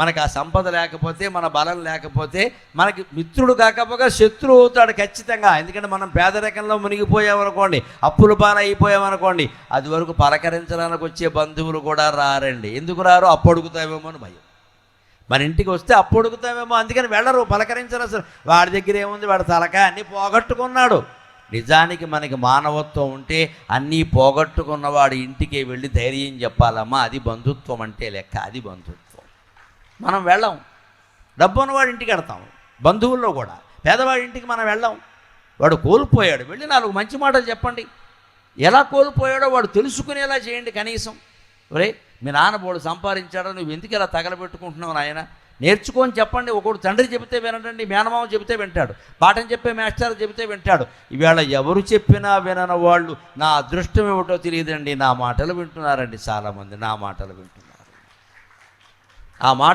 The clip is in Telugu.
మనకి ఆ సంపద లేకపోతే మన బలం లేకపోతే మనకి మిత్రుడు కాకపోగా శత్రువు అవుతాడు ఖచ్చితంగా. ఎందుకంటే మనం పేదరికంలో మునిగిపోయామనుకోండి అప్పుల పాలు అయిపోయామనుకోండి అది వరకు పలకరించడానికి వచ్చే బంధువులు కూడా రారండి. ఎందుకు రారు? అప్పు అడుగుతామేమో అని భయం. మన ఇంటికి వస్తే అప్పు అడుగుతామేమో అందుకని వెళ్ళరు పలకరించరు అసలు. వాడి దగ్గర ఏముంది? వాడు తలక అన్నీ పోగొట్టుకున్నాడు. నిజానికి మనకి మానవత్వం ఉంటే అన్నీ పోగొట్టుకున్నవాడు ఇంటికి వెళ్ళి ధైర్యం చెప్పాలమ్మా అది బంధుత్వం అంటే లెక్క అది బంధుత్వం. మనం వెళ్ళం. డబ్బు ఉన్నవాడి ఇంటికి వెళ్తాం. బంధువుల్లో కూడా. పేదవాడి ఇంటికి మనం వెళ్ళాం. వాడు కోల్పోయాడు. వెళ్ళి నాలుగు మంచి మాటలు చెప్పండి. ఎలా కోల్పోయాడో వాడు తెలుసుకునేలా చేయండి కనీసం. ఒరే మీ నాన్న బోడు సంపాదించాడో? నువ్వు ఎందుకు ఇలా తగలబెట్టుకుంటున్నావు నాయన? నేర్చుకొని చెప్పండి. ఒకడు తండ్రి చెబితే వినడండి. మేనమామ చెబితే వింటాడు. పాఠం చెప్పే మాస్టర్ చెబితే వింటాడు. ఈవేళ ఎవరు చెప్పినా వినని వాళ్ళు నా అదృష్టం ఏమిటో తెలియదండి. నా మాటలు వింటున్నారండి చాలామంది. నా మాటలు వింటున్నారు. ఆ మాట